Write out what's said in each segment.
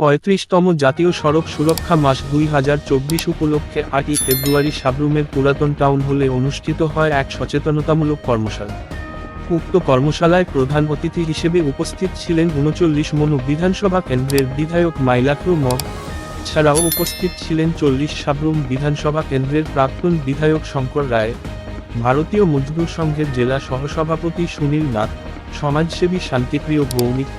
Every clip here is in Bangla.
পঁয়ত্রিশতম জাতীয় সড়ক সুরক্ষা মাস দুই হাজার চব্বিশ উপলক্ষে আটই ফেব্রুয়ারি সাবরুমের পুরাতন টাউন হলে অনুষ্ঠিত হয় এক সচেতনতামূলক কর্মশালা। উক্ত কর্মশালায় প্রধান অতিথি হিসেবে উপস্থিত ছিলেন উনচল্লিশ মনু বিধানসভা কেন্দ্রের বিধায়ক মাইলাক্রু মগ। ছাড়াও উপস্থিত ছিলেন চল্লিশ সাবরুম বিধানসভা কেন্দ্রের প্রাক্তন বিধায়ক শঙ্কর রায়, ভারতীয় মজদুর সংঘের জেলা সহসভাপতি সুনীল নাথ, সমাজসেবী শান্তিপ্রিয় ভৌমিক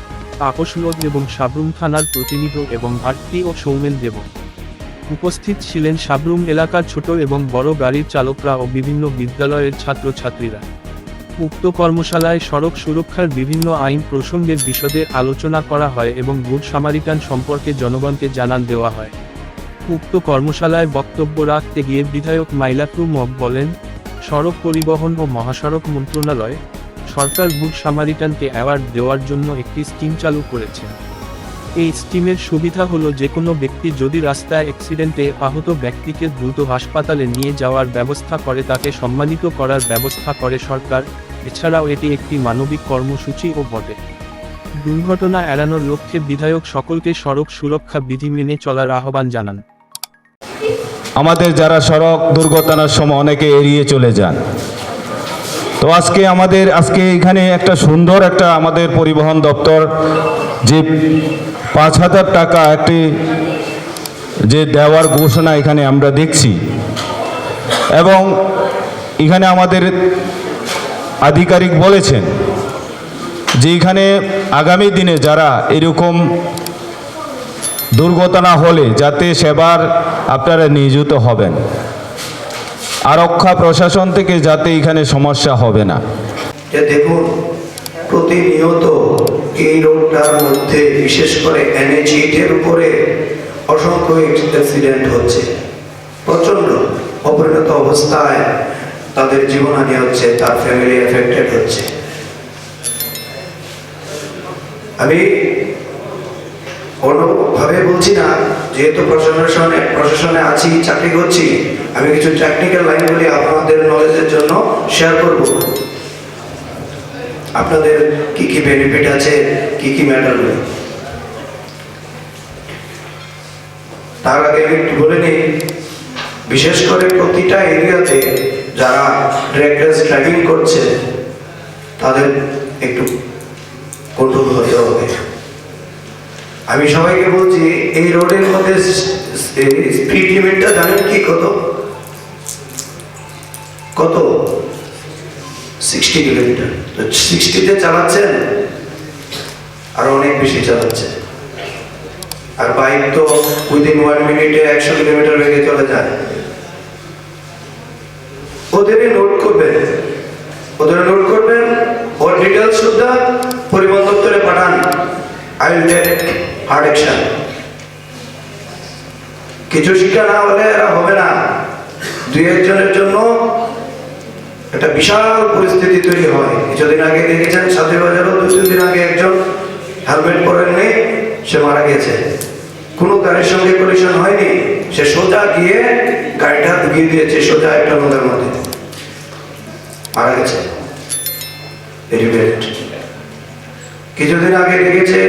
লোদ এবং সাবরুম থানার প্রতিনিধি এবং ভারতী ও সৌমেন দেব। উপস্থিত ছিলেন সাবরুম এলাকার ছোট এবং বড় গাড়ির চালকরা ও বিভিন্ন বিদ্যালয়ের ছাত্রছাত্রীরা। উক্ত কর্মশালায় সড়ক সুরক্ষার বিভিন্ন আইন প্রসঙ্গের বিশদে আলোচনা করা হয় এবং গুড সামারিটান সম্পর্কে জনগণকে জানান দেওয়া হয়। উক্ত কর্মশালায় বক্তব্য রাখতে গিয়ে বিধায়ক মাইলাকু মগ বলেন, সড়ক পরিবহন ও মহাসড়ক মন্ত্রণালয় সরকার গুড সামারিটানকে অ্যাওয়ার্ড দেওয়ার জন্য একটি স্কিম চালু করেছে। এই স্কিমের সুবিধা হলো যে কোনো ব্যক্তি যদি রাস্তায় অ্যাক্সিডেন্টে আহত ব্যক্তিকে দ্রুত হাসপাতালে নিয়ে যাওয়ার ব্যবস্থা করে তাকে সম্মানিত করার ব্যবস্থা করে সরকার, এছাড়াও এটি একটি মানবিক কর্মসূচি ও বটে। দুর্ঘটনা এড়ানোর লক্ষ্যে বিধায়ক সকলকে সড়ক সুরক্ষা বিধি মেনে চলার আহ্বান জানান। আমাদের যারা সড়ক দুর্ঘটনার সময় অনেকে এড়িয়ে চলে যান তো আজকে আমাদের, আজকে এখানে একটা সুন্দর একটা আমাদের পরিবহন দপ্তর, যে পাঁচ হাজার টাকা একটি যে দেওয়ার ঘোষণা এখানে আমরা দেখছি। এবং এখানে আমাদের আধিকারিক বলেছেন যে এখানে আগামী দিনে যারা এরকম দুর্ঘটনা হলে যাতে সেবার আপনারা নিয়োজিত হবেন। আরক্ষা প্রশাসন থেকে যাতে এখানে সমস্যা হবে না। যে দেখুন, প্রতিনিয়ত এই রোডটার মধ্যে, বিশেষ করে এনএচ উপরে অসংখ্য অ্যাক্সিডেন্ট হচ্ছে। প্রচণ্ড অপরিণত অবস্থায় তাদের জীবনহানি হচ্ছে, তার ফ্যামিলি এফেক্টেড হচ্ছে। আমি অন্যভাবে বলছি না, যেহেতু প্রশাসনে প্রশাসনে আছি, চাকরি করছি, আমি কিছু টেকনিক্যাল লাইনগুলি আপনাদের নলেজের জন্য শেয়ার করব। আপনাদের কি কি বেনিফিট আছে, কি কি ম্যাটারগুলো তার আগে আমি একটু বলে নিই, বিশেষ করে প্রতিটা এরিয়াতে যারা রেস ড্রাইভিং করছে, তাদের একটু কঠোর হতে হবে। আমি সবাইকে বলছি, এই রোডের মধ্যে স্পিড লিমিটটা জানেন কি কত? কত? সিক্সটি কিলোমিটার তো সিক্সটিতে চালাচ্ছেন? আর অনেক বেশি চালাচ্ছে আর বাইক তো উইদিন ওয়ান মিনিটে একশো কিলোমিটার বেগে চলে যায়। ওদেরই নোট করবেন। ওদের নোট করবেন। ওর ডিটেলস সুদ্ধা পরিবহন দপ্তরে পাঠান। আই উইল টেক হার্ড কিছু শিক্ষা না হলে এরা হবে না। দুই একজনের জন্য একটা বিশাল পরিস্থিতি তৈরি হয়। কিছুদিন আগে দেখেছেন সাথে বাজারও দু তিন দিন আগে একজন হেলমেট পরেননি সে মারা গেছে কোনো গাড়ির সঙ্গে কলিশন হয়নি। সে সোজা গিয়ে গাড়িটা ঢুকিয়ে দিয়েছে, সোজা একটা নদের মধ্যে। মারা গেছে। কিছুদিন আগে দেখেছে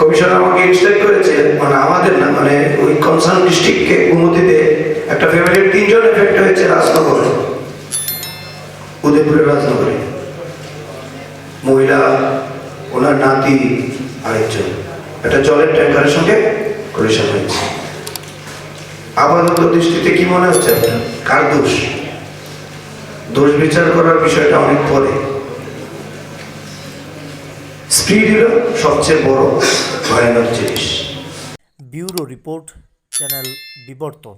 কমিশন আমাকে ইনস্ট্রাক্ট করেছে মানে আমাদের না মানে ওই কনসার্ন ডিস্ট্রিক্টকে অনুমতিতে একটা ফ্যামিলির তিনজন এফেক্ট হয়েছে রাজনগরে, উদয়পুরের রাজনগরে। মহিলা, ওনার নাতি, আরেকজন। একটা জলের ট্যাঙ্কারের সঙ্গে কলিশন হয়েছে। আপাতত দৃষ্টিতে কি মনে হচ্ছে কার দোষ? দোষ বিচার করার বিষয়টা অনেক পরে। স্পিড সবচেয়ে বড় ভয়ানক জিনিস। ব্যুরো রিপোর্ট চ্যানেল বিবর্তন।